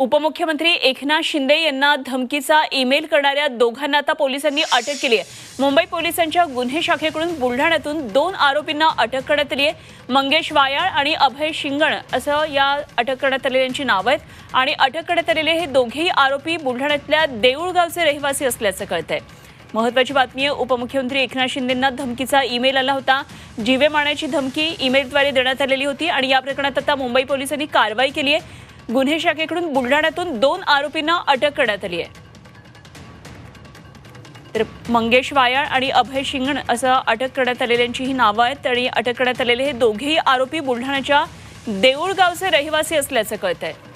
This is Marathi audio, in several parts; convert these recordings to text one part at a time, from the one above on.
उपमुख्यमंत्री एकनाथ शिंदे यांना धमकीचा ईमेल करणाऱ्या दोघांना आता पोलिसांनी अटक केली आहे. मुंबई पोलिसांच्या गुन्हे शाखेकडून बुलढाण्यातून दोन आरोपींना अटक करण्यात आली आहे. मंगेश वायाळ आणि अभय शिंगण असं या अटक करण्यात आलेल्यांची नावं आहेत. आणि अटक करण्यात आलेले हे दोघेही आरोपी बुलढाण्यातल्या देऊळगावचे रहिवासी असल्याचं कळतंय. महत्वाची बातमी आहे उपमुख्यमंत्री एकनाथ शिंदेंना धमकीचा ईमेल आला होता. जीवे मारण्याची धमकी ईमेलद्वारे देण्यात आलेली होती आणि या प्रकरणात आता मुंबई पोलिसांनी कारवाई केली आहे. गुन्हे शाखेकडून बुलढाण्यातून दोन आरोपींना अटक करण्यात आली आहे. तर मंगेश वायाळ आणि अभय शिंगण असं अटक करण्यात आलेल्यांची ही नावं आहेत. आणि अटक करण्यात आलेले हे दोघेही आरोपी बुलढाण्याच्या देऊळगावचे रहिवासी असल्याचं कळत आहे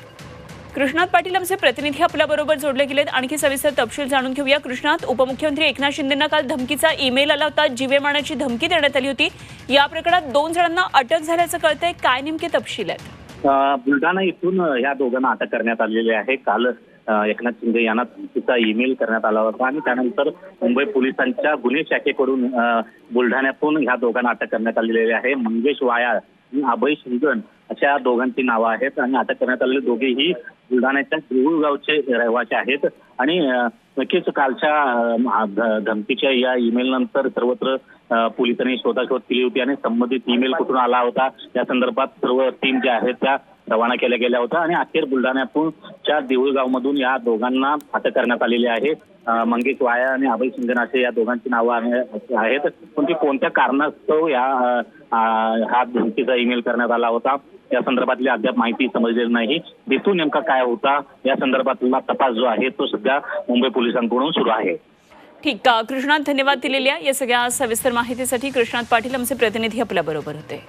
कृष्णात पाटील आमचे प्रतिनिधी आपल्याबरोबर जोडले गेलेत. आणखी सविस्तर तपशील जाणून घेऊया. कृष्णात उपमुख्यमंत्री एकनाथ शिंदेंना काल धमकीचा ईमेल आला होता. जीवे मारण्याची धमकी देण्यात आली होती. या प्रकरणात दोन जणांना अटक झाल्याचं कळतंय. काय नेमके तपशील आहेत? बुलढाणा इथून या दोघांना अटक करण्यात आलेली आहे. काल एकनाथ शिंदे यांना धमकीचा ईमेल करण्यात आला होता आणि त्यानंतर मुंबई पोलिसांच्या गुन्हे शाखेकडून बुलढाण्यातून ह्या दोघांना अटक करण्यात आलेली आहे. मंगेश वाया आणि अभय शिंगण अशा दोघांची नावं आहेत आणि अटक करण्यात आलेले दोघेही बुलढाण्याच्या देऊळ गावचे रहिवासी आहेत. आणि नक्कीच कालच्या धमकीच्या या ईमेल नंतर सर्वत्र पोलिसांनी शोधाशोध केली होती आणि संबंधित ईमेल कुठून आला होता या संदर्भात सर्व टीम ज्या आहेत त्या रवाना केल्या गेल्या होत्या आणि अखेर बुलढाण्यातून च्या देऊळगाव मधून या दोघांना अटक करण्यात आलेली आहे. मंगेश वाया आणि अभय सिंगन असे या दोघांची नावं आहे- आहेत. पण ती कोणत्या कारणास्तव या हा धमकीचा ईमेल करण्यात आला होता या संदर्भातली अद्याप माहिती समजलेली नाही. हेतू नेमका काय होता या संदर्भातला तपास जो आहे तो सध्या मुंबई पोलिसांकडून सुरू आहे. ठीक आहे कृष्णात धन्यवाद दिलेल्या या सगळ्या सविस्तर माहितीसाठी कृष्णात पाटील आमचे प्रतिनिधी आपल्याबरोबर होते.